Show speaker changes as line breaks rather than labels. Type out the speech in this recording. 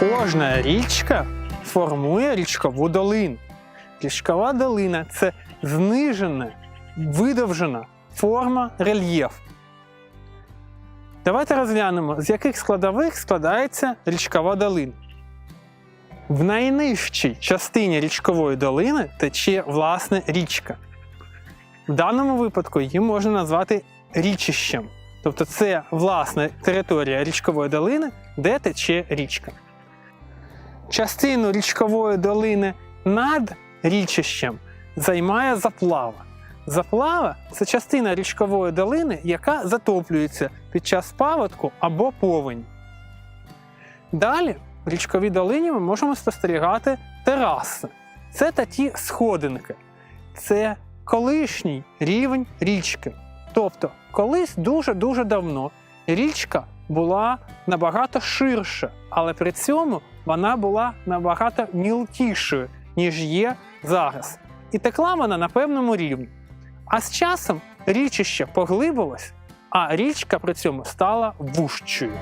Кожна річка формує річкову долину. Річкова долина це знижена, видовжена форма рельєфу. Давайте розглянемо, з яких складових складається річкова долина. В найнижчій частині річкової долини тече власне річка. В даному випадку її можна назвати річищем. Тобто це власне територія річкової долини, де тече річка. Частину річкової долини над річищем займає заплава. Заплава це частина річкової долини, яка затоплюється під час паводку або повені. Далі в річковій долині ми можемо спостерігати тераси. Це такі сходинки. Це колишній рівень річки. Тобто, колись дуже-дуже давно річка була набагато ширша, але при цьому вона була набагато мілкішою, ніж є зараз. І текла вона на певному рівні. А з часом річище поглибилось, а річка при цьому стала вужчою.